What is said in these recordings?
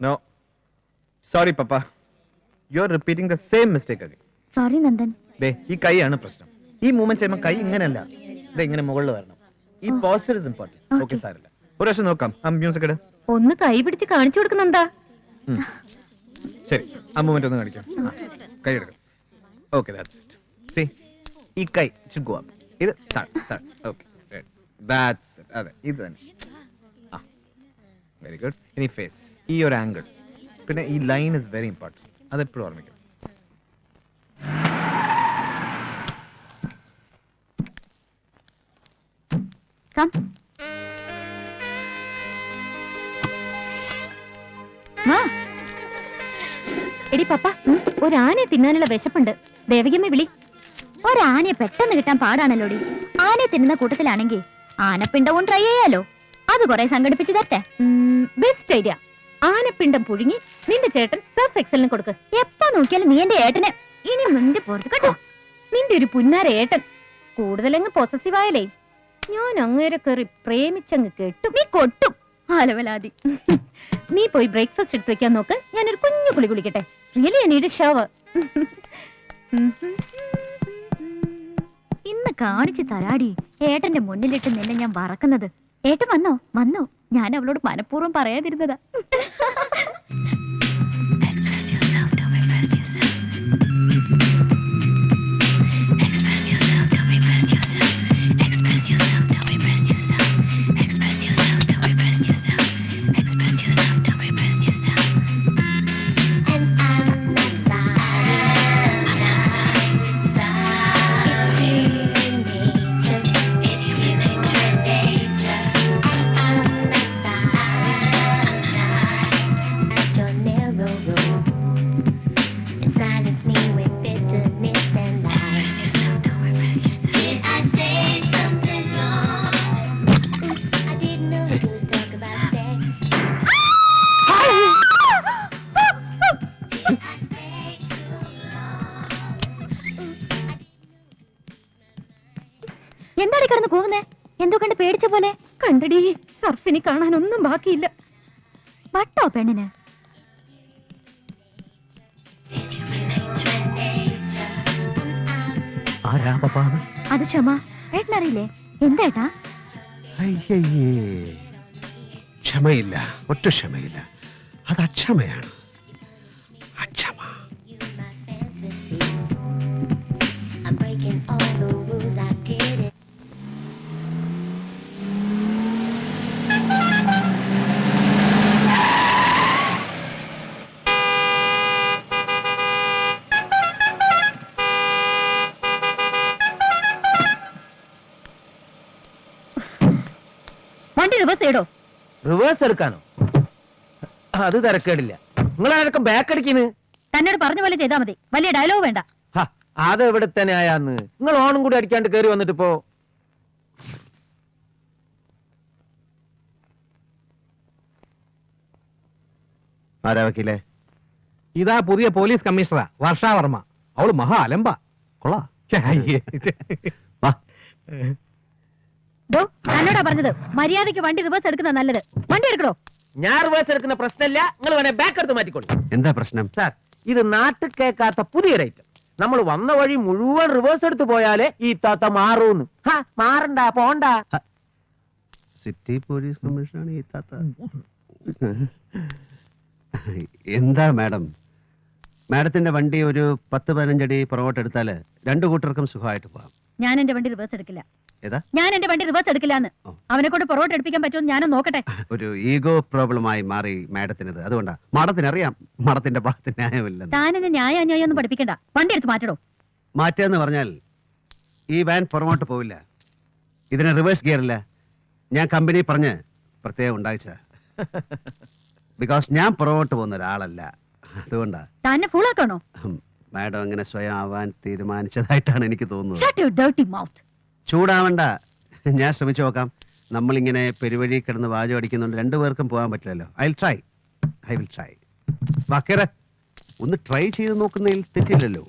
No sorry papa you are repeating the same mistake again sorry Nandan ദേ ഈ കൈയാണ് പ്രശ്നം. ഈ മൂവ്മെന്റ് ചെയ്യുമ്പോൾ കൈ ഇങ്ങനെയല്ല. ഇത് ഇങ്ങനെ മുകളിൽ വരണം. ഈ. Poster is important okay. സാരല്ല ഒരു പ്രാവശ്യം നോക്കാം. ആ മ്യൂസിക് ഇട്. ഒന്ന് കൈ പിടിച്ച് കാണിച്ചു കൊടുക്കുന്നെന്താ ഉം. ശരി ആ മൂവ്മെന്റ് ഒന്ന് കാണിക്കാം. ആ, കൈ എടുക്കാം. ഓക്കെ ദാറ്റ്സ് ഇറ്റ് സി ഈ കൈ should go up. ഇത് ഓക്കെ ദാറ്റ്സ് ഇറ്റ് അതെ ഇത് തന്നെ. വെരി ഗുഡ് ഇനി ഫേസ് ഈ ഒരു ആംഗിൾ പിന്നെ ഈ ലൈൻ ഇസ് വെരി ഇമ്പോർട്ടന്റ് അതെപ്പോഴും ഓർമ്മിക്കണം. വാ എടി പപ്പ ഒരാനയെ തിന്നാനുള്ള വിശപ്പുണ്ട്. ദേവകിയമ്മ വിളി. ഒരാനയെ പെട്ടെന്ന് കിട്ടാൻ പാടാണല്ലോടി. ആനയെ തിന്നുന്ന കൂട്ടത്തിലാണെങ്കിൽ ആനപ്പിണ്ടവും ട്രൈ ചെയ്യാലോ അത് കുറെ സംഘടിപ്പിച്ചു തരട്ടെ. ബെസ്റ്റ് ഐഡിയ ആനപ്പിണ്ടം പുഴുങ്ങി നിന്റെ ചേട്ടൻ സർഫ് എക്സലിന് കൊടുക്ക്. എപ്പോ നോക്കിയാലും നീ എന്റെ ഏട്ടനെ. ഇനി നിന്റെ പോർത്ത് കേട്ടോ. നിന്റെ ഒരു പുന്നാര ഏട്ടൻ കൂടുതലങ്ങ് പൊസസീവ് ആയാലേ ഞാൻ അങ്ങേരെ കയറി പ്രേമിച്ചങ്ങ് കെട്ടു. നീ കൊട്ടും. ആലവലാതി. നീ പോയി ബ്രേക്ക്ഫാസ്റ്റ് എടുത്ത് വെക്കാൻ നോക്ക്. ഞാനൊരു കുഞ്ഞു കുളി കുളിക്കട്ടെ. റിയലി എനിയുടെ ഷവർ ഇന്ന് കാണിച്ചു തരാടി. ഏട്ടന്റെ മുന്നിലിട്ട് നിന്നെ ഞാൻ വറക്കുന്നത്. ഏട്ടൻ വന്നോ? വന്നോ. ഞാൻ അവളോട് മനഃപൂർവം പറയാതിരുന്നതാ. എന്താടി കിടന്ന് പോകുന്നേ എന്തോ കണ്ട് പേടിച്ച പോലെ? കണ്ടടി സർഫിനി കാണാനൊന്നും ബാക്കിയില്ല. വട്ടോ പെണ്ണിന്. അത് ക്ഷമ. ഏട്ടനറിയില്ലേ? എന്താ ക്ഷമയില്ല ഒറ്റ ക്ഷമയില്ല. അത് അക്ഷമയാണ്. റിവേഴ്സ് എടുക്കാനോ അത് തിരക്കേടില്ല. നിങ്ങൾ ആരൊക്കെ ബാക്ക് അടിക്കുന്നു തന്നോട് പറഞ്ഞ പോലെ ചെയ്താൽ മതി. വലിയ ഡയലോഗ് വേണ്ട. അത് എവിടെ തന്നെ ആയാന്ന് നിങ്ങൾ ഓണും കൂടി അടിക്കാണ്ട് കയറി വന്നിട്ട് ഇപ്പോ ആരാ വക്കീലേ? ഇതാ പുതിയ പോലീസ് കമ്മീഷണറാ വർഷാവർമ്മ. അവൾ മഹാ അലമ്പ. കൊള്ളാ. തന്നോടാ പറഞ്ഞത്. മര്യാദയ്ക്ക് വണ്ടി റിവേഴ്സ് എടുക്കുന്ന നല്ലത്. വണ്ടി എടുക്കണോ? ഞാൻ റിവേഴ്സ് എടുക്കുന്ന പ്രശ്നമില്ല. നിങ്ങൾ വേണേ ബാക്ക് എടുത്ത് മാറ്റിക്കോളൂ. എന്താ പ്രശ്നം? സാർ ഇത് നാട്ടിൽ കേൾക്കാത്ത പുതിയൊരു ഐറ്റം നമ്മൾ വന്ന വഴി മുഴുവൻ റിവേഴ്സ് എടുത്ത് പോയാലേ ഈ താത്ത മാറൂന്ന്. ഹാ, മാറണ്ട പോണ്ട. സിറ്റി പോലീസ് കമ്മീഷനാണ് ഈ താത്ത. എന്താ മാഡം? മാഡത്തിന്റെ വണ്ടി ഒരു പത്ത് പതിനഞ്ചടി പുറകോട്ട് എടുത്താൽ രണ്ടു കൂട്ടർക്കും സുഖമായിട്ട് പോവാം ഞാൻ എന്റെ വണ്ടി റിവേഴ്സ് എടുക്കില്ല. ഏതാ? ഞാൻ എന്റെ വണ്ടി റിവേഴ്സ് എടുക്കില്ലാന്ന്. ഓ. അവനെ കൊണ്ട് പൊറോട്ട് എടുപ്പിക്കാൻ പറ്റുമോ ഞാനും നോക്കട്ടെ. ഒരു ഈഗോ പ്രോബ്ലമായി മാറി മാഡത്തിനത്. അതുകൊണ്ടാ. മാഡത്തിന് അറിയാം മാഡത്തിന്റെ ഭാഗത്ത് ന്യായമില്ലെന്ന്. താൻ എന്നെ ന്യായ അന്യായം ഒന്നും പഠിപ്പിക്കണ്ട. വണ്ടി എടുത്ത് മാറ്റടോ. മാറ്റാന്ന് പറഞ്ഞാൽ ഈ വാൻ പുറമോട്ട് പോവില്ല. ഇതിന് റിവേഴ്സ് ഗിയർ ഇല്ല. ഞാൻ കമ്പനി പറഞ്ഞ് പ്രത്യേകം ഉണ്ടായിച്ച. ബിക്കോസ് ഞാൻ പുറകോട്ട് പോകുന്ന ഒരാളല്ല. അതുകൊണ്ടാ. തന്നെ ഫുള്ളാക്കണോ മാഡം അങ്ങനെ സ്വയം ആവാൻ തീരുമാനിച്ചതായിട്ടാണ് എനിക്ക് തോന്നുന്നത്. ഷട്ട് യു ഡർട്ടി മൗത്ത് ചൂടാവണ്ട. ഞാൻ ശ്രമിച്ചു നോക്കാം. നമ്മളിങ്ങനെ പെരുവഴി കിടന്ന് വാചം അടിക്കുന്നുണ്ട് രണ്ടുപേർക്കും പോകാൻ പറ്റില്ലല്ലോ. I will try I will try വാക്കേറെ ഒന്ന് ട്രൈ ചെയ്ത് നോക്കുന്നതിൽ തെറ്റില്ലല്ലോ.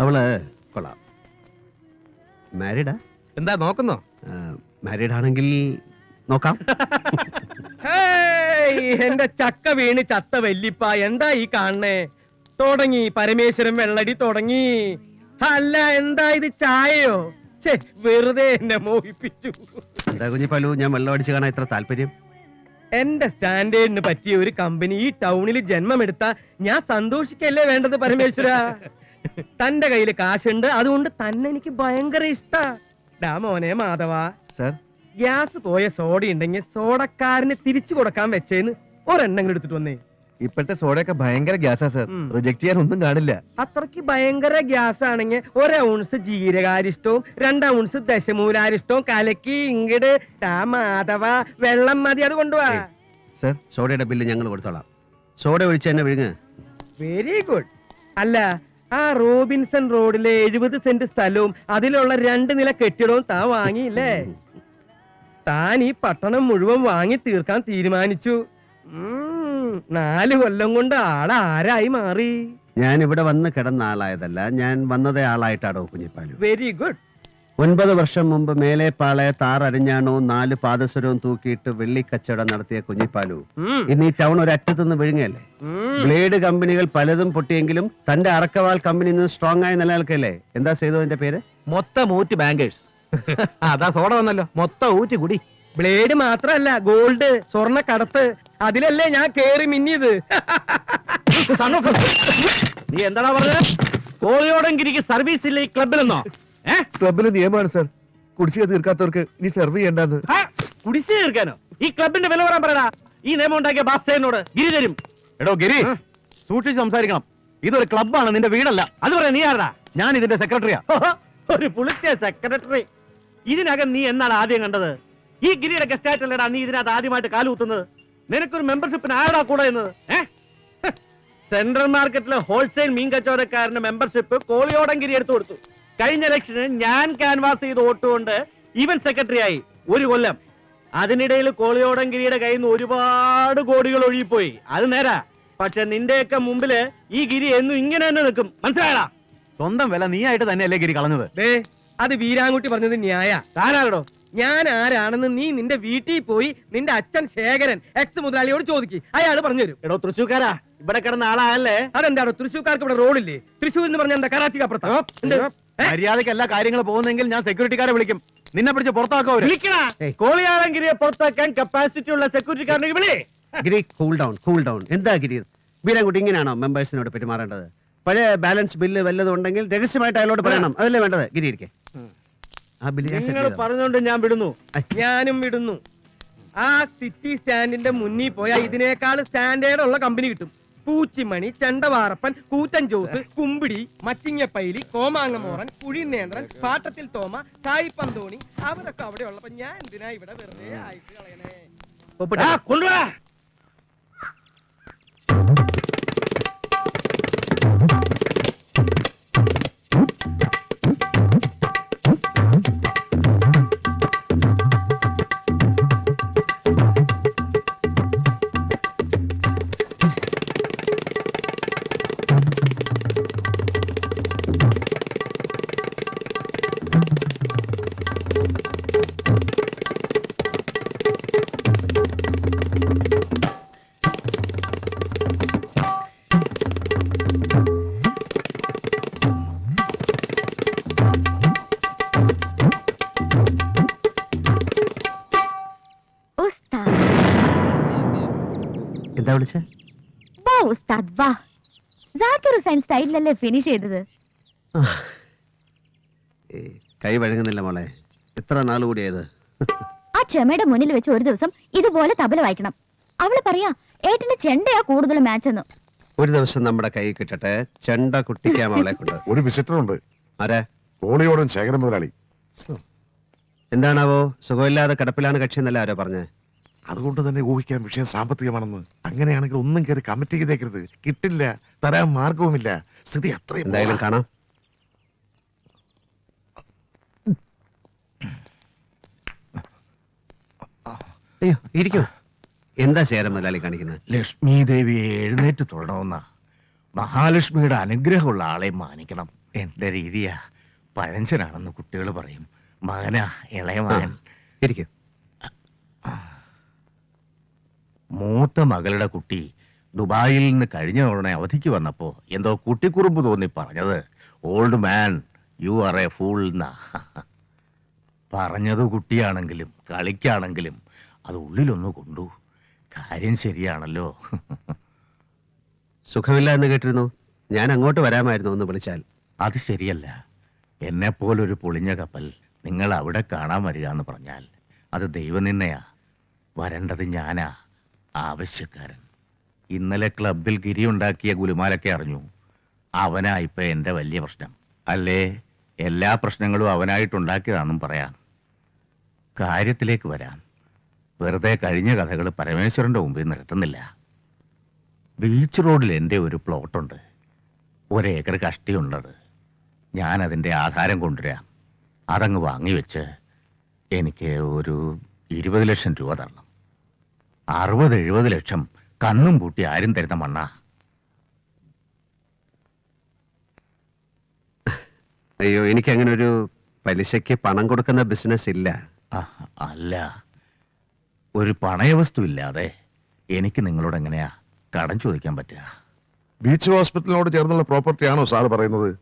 അവൾ കൊള്ളാം. മാരീഡാ എന്താ നോക്കുന്നോ? മാരീഡ് ആണെങ്കിൽ നോക്കാം. എന്റെ ചക്ക വീണ് ചത്ത വല്ലിപ്പ എന്താ ഈ കാണണേ തുടങ്ങി പരമേശ്വരൻ വെള്ളടി തുടങ്ങി. അല്ല എന്താ ഇത് ചായയോ? വെറുതെ എന്നെ മോഹിപ്പിച്ചു. എന്താ കുഞ്ഞിപ്പാലു ഞാൻ വെള്ളം അടിച്ചു കാണാൻ ഇത്ര താല്പര്യം? എന്റെ സ്റ്റാൻഡേർഡിന് പറ്റിയ ഒരു കമ്പനി ഈ ടൗണിൽ ജന്മമെടുത്ത ഞാൻ സന്തോഷിക്കല്ലേ വേണ്ടത് പരമേശ്വര? തന്റെ കയ്യിൽ കാശുണ്ട് അതുകൊണ്ട് തന്നെ എനിക്ക് ഭയങ്കര ഇഷ്ടാ. ഡാ മോനെ മാധവ സർ. ഗ്യാസ് പോയ സോഡ ഉണ്ടെങ്കിൽ സോഡക്കാരന് തിരിച്ചു കൊടുക്കാൻ വെച്ചേന്ന് ഒരെണ്ണം എടുത്തിട്ട് വന്നേ. ഇപ്പോഴത്തെ സോഡയൊക്കെ ഭയങ്കര ഗ്യാസാ സർ. ഉം. റിജക്ട് ചെയ്യാൻ ഒന്നും കാണില്ല. അത്രയ്ക്ക് ഭയങ്കര ഗ്യാസ് ആണെങ്കിൽ ഒരു ഔൺസ് ജീരകാരിഷ്ടവും രണ്ട് ഔൺസ് ദശമൂലാരിഷ്ടവും കലക്കി ഇങ്ങട് ടാ മാധവ വെള്ളം മതി അത് കൊണ്ടുപോവാ സർ സോഡയുടെ ബില്ല് ഞങ്ങൾ കൊടുത്തോളാം. സോഡ ഒഴിച്ച് തന്നെ വിഴുങ്ങ്. വെരി ഗുഡ് അല്ല ആ റോബിൻസൺ റോഡിലെ എഴുപത് സെന്റ് സ്ഥലവും അതിലുള്ള രണ്ട് നില കെട്ടിടവും താൻ വാങ്ങിയില്ലേ? താൻ ഈ പട്ടണം മുഴുവൻ വാങ്ങി തീർക്കാൻ തീരുമാനിച്ചു. ഉം, നാല് കൊല്ലം കൊണ്ട് ആളാരായി മാറി. ഞാൻ ഇവിടെ വന്ന് കിടന്ന ആളായതല്ല ഞാൻ വന്നതേ ആളായിട്ടാടോ കുഞ്ഞിപ്പാലു. വെരി ഗുഡ് ഒൻപത് വർഷം മുമ്പ് മേലേപ്പാളെ താറരിഞ്ഞാണോ നാല് പാദസരവും തൂക്കിയിട്ട് വെള്ളിക്കച്ചവടം നടത്തിയ കുഞ്ഞിപ്പാലു. ഇന്ന് ഈ ടൗൺ ഒരു അറ്റത്തുനിന്ന് വിഴുങ്ങല്ലേ ബ്ലേഡ് കമ്പനികൾ പലതും പൊട്ടിയെങ്കിലും തന്റെ അറക്കവാൾ കമ്പനി ഇന്ന് സ്ട്രോങ് ആയി നിലനിൽക്കല്ലേ? എന്താ ചെയ്തോ അതിന്റെ പേര്? മൊത്തം ഊറ്റ് ബാങ്കേഴ്സ് അതാ സോഡ വന്നല്ലോ. മൊത്തം ഊറ്റ് കുടി. ബ്ലേഡ് മാത്രല്ല ഗോൾഡ് സ്വർണ കടത്ത്. അതിലല്ലേ ഞാൻ കേറി മിന്നിയത്. നീ എന്താടാ പറഞ്ഞത് കോളിയോടെങ്കിരിക്ക് സർവീസ് ഇല്ല ഈ ക്ലബിലെന്നോ ഏ? ക്ലബിലെ നിയമമാണ് സർ കുടിശ്ശിക തീർക്കാത്തവർക്ക് ഇനി സെർവ് ചെയ്യേണ്ടത്. ആ, കുടിശ്ശിക തീർക്കാനോ? ഈ ക്ലബിന്റെ വില പറയാൻ പറയടാ. ഈ നിയമം ഉണ്ടാക്കിയ ബാസ്തേനോട് ഗിരി തരും. എടോ ഗിരി. സൂക്ഷിച്ച് സംസാരിക്കണം. ഇതൊരു ക്ലബാണ് നിന്റെ വീടല്ല. അത് പറയാ നീ ആരടാ? ഞാൻ ഇതിന്റെ സെക്രട്ടറിയാ ഒരു പുളിച്ച സെക്രട്ടറി ഇതിനകം നീ എന്നാണ് ആദ്യം കണ്ടത്? ഈ ഗിരിയുടെ ഗസ്റ്റ് ആയിട്ടല്ലടാ നീ ഇതിനകത്ത് ആദ്യമായിട്ട് കാലുകുത്തുന്നത് നിനക്കൊരു മെമ്പർഷിപ്പിന് ആരടാ കൂടെ എന്ന്? സെൻട്രൽ മാർക്കറ്റിലെ ഹോൾസെയിൽ മീൻ കച്ചവടക്കാരന്റെ മെമ്പർഷിപ്പ് കോളിയോടൻ ഗിരി എടുത്തു കൊടുത്തു. കഴിഞ്ഞ ഇലക്ഷന് ഞാൻ ക്യാൻവാസ് ചെയ്ത് വോട്ടുകൊണ്ട് ഇവൻ സെക്രട്ടറി ആയി. ഒരു കൊല്ലം. അതിനിടയിൽ കോളിയോടൻ ഗിരിയുടെ കയ്യിൽ നിന്ന് ഒരുപാട് കോടികൾ ഒഴുകിപ്പോയി. അത് നേരാ. പക്ഷെ നിന്റെയൊക്കെ മുമ്പിൽ ഈ ഗിരി എന്നും ഇങ്ങനെ തന്നെ നിൽക്കും. മനസ്സിലായടാ? സ്വന്തം വില നീ ആയിട്ട് തന്നെയല്ലേ ഗിരി കളഞ്ഞത്? അത് വീരാൻകുട്ടി പറഞ്ഞത് ന്യായ. താനാരടോ? ഞാൻ ആരാണെന്ന് നീ നിന്റെ വീട്ടിൽ പോയി നിന്റെ അച്ഛൻ ശേഖരൻ എക്സ് മുതലാളിയോട് ചോദിക്കും. അയാൾ പറഞ്ഞുതരും. എടോ തൃശ്ശൂക്കാരാ ഇവിടെ കിടന്ന ആളായല്ലേ? അതെന്താണോ തൃശ്ശൂർക്കാർക്ക് ഇവിടെ റോഡില്ലേ തൃശ്ശൂർ എന്ന് പറഞ്ഞ എന്താ കറാച്ചിക്ക് അപ്പുറത്താ മര്യാദയ്ക്ക് മര്യാദയ്ക്ക് എല്ലാ കാര്യങ്ങളും പോകുന്നെങ്കിൽ ഞാൻ സെക്യൂരിറ്റിക്കാരെ വിളിക്കും. നിന്നെ പിടിച്ച് പുറത്താക്കോ. കോളിയാളങ്കിരിയെ പുറത്താക്കാൻ കപ്പാസിറ്റി ഉള്ള സെക്യൂരിറ്റിക്കാരനെ വിളി. Giri cool down cool down എന്താ ഗിരി? വീരൻകുട്ടി ഇങ്ങനെയാണോ മെമ്പേഴ്സിനോട് പെരുമാറേണ്ടത്? പഴയ ബാലൻസ് ബില്ല് വല്ലതും ഉണ്ടെങ്കിൽ രഹസ്യമായിട്ട് അയാളോട് പറയണം. അതല്ലേ വേണ്ടത്? ഗിരി ഇരിക്കെ ആ ബില്ല് ഞാൻ set നിങ്ങൾ പറഞ്ഞോണ്ട് ഞാൻ വിടുന്നു. ഞാനും വിടുന്നു. ആ സിറ്റി സ്റ്റാൻഡിന്റെ മുന്നിൽ പോയാൽ ഇതിനേക്കാൾ സ്റ്റാൻഡേർഡ് ഉള്ള കമ്പനി കിട്ടും. പൂച്ചിമണി ചെണ്ടവാറപ്പൻ കൂറ്റൻ ജോസ് കുമ്പിടി മച്ചിങ്ങപ്പൈലി കോമാങ്ങമോറൻ കുഴിനേന്ദ്രൻ പാട്ടത്തിൽ തോമ സായി പന്തോണി അവരൊക്കെ അവിടെ ഉള്ളപ്പോ ഞാൻ എന്തിനാ ഇവിടെ വെറുതെ ആയിട്ട് കളയണേ? കൊണ്ടുവാ! വാ ഉസ്താദ് വാ. ജാക്കിർ ഹുസൈൻ സ്റ്റൈലിലല്ലേ ഫിനിഷ് ചെയ്തത്? കൈ വഴങ്ങുന്നില്ല മോളെ. എത്ര നാൾ കൂടിയത് ആ ക്ഷമയുടെ മുന്നിൽ വെച്ച് ഒരു ദിവസം ഇതുപോലെ തബല വായിക്കണം. അവൾ പറയാ ഏട്ടന്റെ ചെണ്ടയാ കൂടുതൽ മാച്ച് എന്ന് ഒരു ദിവസം നമ്മുടെ കൈ കിട്ടട്ടെ. ചെണ്ട കുട്ടിക്കാൻ അവളെ കൊണ്ട്. ഒരു വിസിറ്റർ ഉണ്ട് ആരാ? കോളിയോടും ശേഖരൻ മുതലാളി. എന്താണാവോ സുഖമില്ലാതെ കിടപ്പിലാണ് കക്ഷി എന്നല്ല ആരോ പറഞ്ഞേ? അതുകൊണ്ട് തന്നെ ഊഹിക്കാൻ വിഷയം സാമ്പത്തികമാണെന്ന്. അങ്ങനെയാണെങ്കിൽ ഒന്നും കയറി കമ്മിറ്റി ചെയ്തേക്കരുത്. കിട്ടില്ല തരാൻ മാർഗവുമില്ല. സ്ഥിതി അത്രയും എന്തായാലും കാണാം. അയ്യോ ഇരിക്കൂ. എന്താ ശേരം മുതലാളി കാണിക്കുന്നത്? ലക്ഷ്മി ദേവിയെ എഴുന്നേറ്റ് തൊഴണമെന്ന. മഹാലക്ഷ്മിയുടെ അനുഗ്രഹമുള്ള ആളെ മാനിക്കണം. എന്റെ രീതിയാ. പഴഞ്ചനാണെന്ന് കുട്ടികൾ പറയും. മകനാ ഇളയ മകൻ ഇരിക്കും. മൂത്ത മകളുടെ കുട്ടി ദുബായിൽ നിന്ന് കഴിഞ്ഞ തവണ അവധിക്ക് വന്നപ്പോ എന്തോ കുട്ടിക്കുറുമ്പ് തോന്നി പറഞ്ഞത് old man you are a fool എന്നാ പറഞ്ഞത് കുട്ടിയാണെങ്കിലും കളിക്കാണെങ്കിലും അത് ഉള്ളിലൊന്ന് കൊണ്ടു. കാര്യം ശരിയാണല്ലോ. സുഖമില്ല എന്ന് കേട്ടിരുന്നു. ഞാൻ അങ്ങോട്ട് വരാമായിരുന്നു ഒന്ന് വിളിച്ചാൽ. അത് ശരിയല്ല. എന്നെ പോലൊരു പൊളിഞ്ഞ കപ്പൽ നിങ്ങൾ അവിടെ കാണാൻ വരിക എന്ന് പറഞ്ഞാൽ അത് ദൈവനിന്നയാ വരേണ്ടത് ഞാനാ. ആവശ്യക്കാരൻ. ഇന്നലെ ക്ലബിൽ ഗിരി ഉണ്ടാക്കിയ ഗുലുമാലൊക്കെ അറിഞ്ഞു. അവനാ ഇപ്പൊ എന്റെ വലിയ പ്രശ്നം. അല്ലേ? എല്ലാ പ്രശ്നങ്ങളും അവനായിട്ടുണ്ടാക്കിയതാണെന്നും പറയാം. കാര്യത്തിലേക്ക് വരാം. വെറുതെ കഴിഞ്ഞ കഥകൾ പരമേശ്വരന്റെ മുമ്പിൽ നിർത്തുന്നില്ല ബീച്ച് റോഡിൽ എന്റെ ഒരു പ്ലോട്ടുണ്ട്. ഒരേക്കർ കഷ്ടിയുള്ളത്. ഞാൻ അതിന്റെ ആധാരം കൊണ്ടുവരാം. അതങ്ങ് വാങ്ങിവെച്ച് എനിക്ക് ഒരു ഇരുപത് ലക്ഷം രൂപ തരണം. അറുപത് എഴുപത് ലക്ഷം കണ്ണും പൂട്ടി ആരും തരുന്ന മണ്ണ. അയ്യോ എനിക്ക് അങ്ങനെ ഒരു പലിശയ്ക്ക് പണം കൊടുക്കുന്ന ബിസിനസ് ഇല്ല. അല്ല. ഒരു പണയവസ്തു ഇല്ലാതെ എനിക്ക് നിങ്ങളോട് എങ്ങനെയാ കടം ചോദിക്കാൻ പറ്റുക? ബീച്ച് ഹോസ്പിറ്റലിനോട് ചേർന്നുള്ള പ്രോപ്പർട്ടി ആണോ സാറ് പറയുന്നത്?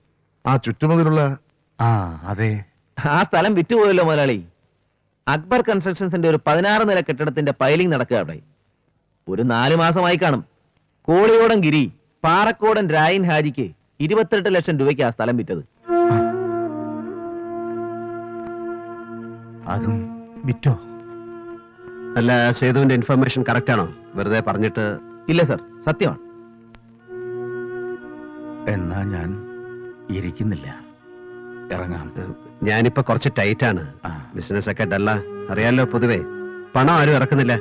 ആ ചുറ്റുമതിലുള്ള ആ അതെ. ആ സ്ഥലം വിറ്റുപോയല്ലോ മുതലാളി. അക്ബർ കൺസ്ട്രക്ഷൻസിന്റെ ഒരു പതിനാറ് നില കെട്ടിടത്തിന്റെ പൈലിംഗ് നടക്കുക അവിടെ. ഒരു നാല് മാസമായി കാണും. കോളിയോടൻ ഗിരി പാറക്കോടൻ രായൻ ഹാജിക്ക് ഇരുപത്തെട്ട് ലക്ഷം രൂപയ്ക്ക് ആ സ്ഥലം വിറ്റത്. അതും വിറ്റോ? അല്ല സേതുവിന്റെ ഇൻഫർമേഷൻ കറക്റ്റ് ആണോ? വെറുതെ പറഞ്ഞിട്ട് ഇല്ല സർ സത്യമാണ്. എന്നാ ഞാൻ ഇരിക്കുന്നില്ല. ഇറങ്ങാം. ഞാനിപ്പോ കുറച്ച് ടൈറ്റ് ആണ് ബിസിനസ് ഒക്കെ ഡല്ല. അറിയാലോ പൊതുവേ പണം ആരും ഇറക്കുന്നില്ല.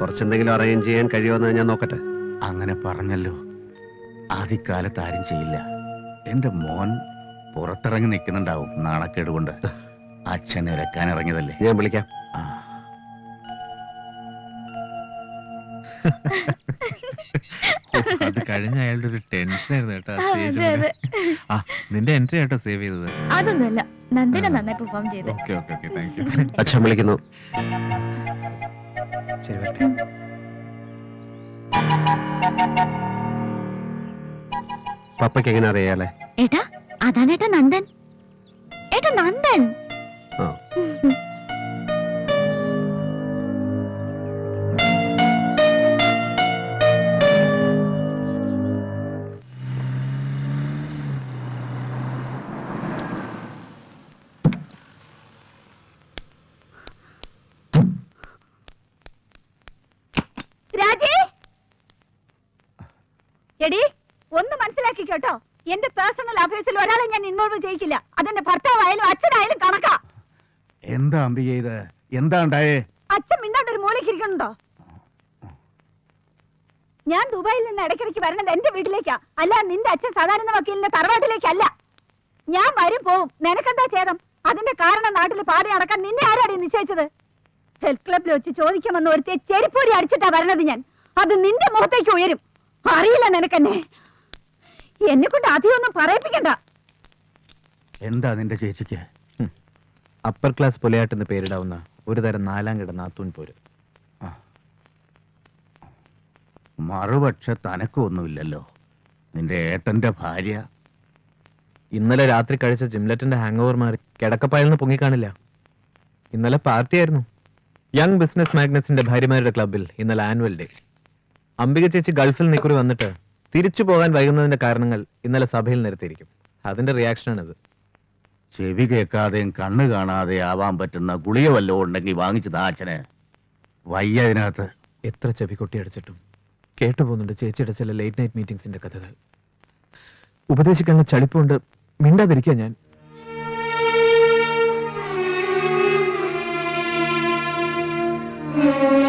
കുറച്ചെന്തെങ്കിലും അറേഞ്ച് ചെയ്യാൻ കഴിയുമെന്ന് ഞാൻ നോക്കട്ടെ. അങ്ങനെ പറഞ്ഞല്ലോ. ആദ്യകാലത്ത് ആരും ചെയ്യില്ല. എന്റെ മോൻ പുറത്തിറങ്ങി നിൽക്കുന്നുണ്ടാവും നാണക്കേട് കൊണ്ട്. അച്ഛൻ ഇറക്കാൻ ഇറങ്ങിയതല്ലേ? ഞാൻ വിളിക്കാം. ആ. അത് കഴിഞ്ഞ അയാളുടെ ഒരു ടെൻഷൻ ആയിരുന്നു കേട്ടോ ആ, അതെ, അതെ. ആ നിന്റെ എൻട്രി ആട്ടോ സേവ് ചെയ്തത്. അതൊന്നുമല്ല. നന്ദിനെ നന്നായി പെർഫോം ചെയ്തു. Okay okay okay thank you അച്ഛൻ വിളിക്കുന്നു. ശരി വരട്ടെ. പപ്പയ്ക്ക് എങ്ങനെ അറിയാലേ ഏട്ടാ അതാണ് ഏട്ടാ നന്ദൻ. ഏട്ടാ നന്ദൻ. ആ. എടി ഒന്ന് മനസ്സിലാക്കിക്കോട്ടോ എന്റെ പേഴ്സണൽ അഫയേഴ്സിൽ ഒരാളെ ഞാൻ ഇൻവോൾവ് ചെയ്യിക്കില്ല. അതെന്റെ ഭർത്താവായാലും അച്ഛനായാലും കണക്കാ. എന്താ അംബിക ഇത് എന്താ ഉണ്ടായേ? അച്ഛൻ മിണ്ടാണ്ട് ഒരു മൂലയ്ക്ക് ഇരിക്കണുണ്ടോ ഞാൻ ദുബായിൽ നിന്ന് ഇടയ്ക്കിടയ്ക്ക് വരണത് എന്റെ വീട്ടിലേക്കാ. അല്ല നിന്റെ അച്ഛൻ സാധാരണ വക്കീലിന്റെ തറവാട്ടിലേക്കല്ല. ഞാൻ വരും പോവും. നിനക്കെന്താ ഛേദം? അതിന്റെ കാരണം നാട്ടിൽ പാടി അടക്കാൻ നിന്നെ ആരാടി നിശ്ചയിച്ചത്? ഹെൽത്ത് ക്ലബിൽ വെച്ച് ചോദിക്കുമെന്ന് ഒരുത്തിയെ ചെരിപ്പൂരി അടിച്ചിട്ടാ വരണത് ഞാൻ. അത് നിന്റെ മുഖത്തേക്ക് ഉയരും. അറിയില്ല നിനക്കെന്നെ. എന്നെ കൊണ്ട് അധികമൊന്നും പറയിപ്പിക്കണ്ട. എന്താ നിന്റെ ചേച്ചിക്ക്? അപ്പർ ക്ലാസ് പുലയാട്ടെന്ന് പേരിടാവുന്ന ഒരു തരം നാലാം കിട നാത്തൂൻ പോര്. മറുപക്ഷ തനക്കൊന്നുമില്ലല്ലോ നിന്റെ ഏട്ടന്റെ ഭാര്യ. ഇന്നലെ രാത്രി കഴിച്ച ജിംലറ്റിന്റെ ഹാങ് ഓവർ മാറി കിടക്കപ്പായെന്ന് പൊങ്ങിക്കാണില്ല. ഇന്നലെ പാർട്ടിയായിരുന്നു. യങ് ബിസിനസ് മാഗ്നസിന്റെ ഭാര്യമാരുടെ ക്ലബിൽ ഇന്നലെ ആനുവൽ ഡേ. അംബിക ചേച്ചി ഗൾഫിൽ നിക്കുറി വന്നിട്ട് തിരിച്ചു പോകാൻ വൈകുന്നതിന്റെ കാരണങ്ങൾ ഇന്നലെ സഭയിൽ നിരത്തിയിരിക്കും. അതിന്റെ റിയാക്ഷനാണിത്. ചെവി കേൾക്കാതെയും കണ്ണ് കാണാതെ ആവാൻ പറ്റുന്ന ഗുളിക വല്ലതും ഉണ്ടെങ്കിൽ വാങ്ങിച്ചതാ അച്ഛനെ. വയ്യ അതിനകത്ത്. എത്ര ചെവി കൊട്ടി അടിച്ചിട്ടും കേട്ടുപോകുന്നുണ്ട് ചേച്ചിയുടെ ചില ലേറ്റ് നൈറ്റ് മീറ്റിംഗ്സിന്റെ കഥകൾ. ഉപദേശിക്കാനുള്ള ചളിപ്പുണ്ട്. മിണ്ടാതിരിക്കുക ഞാൻ. ആ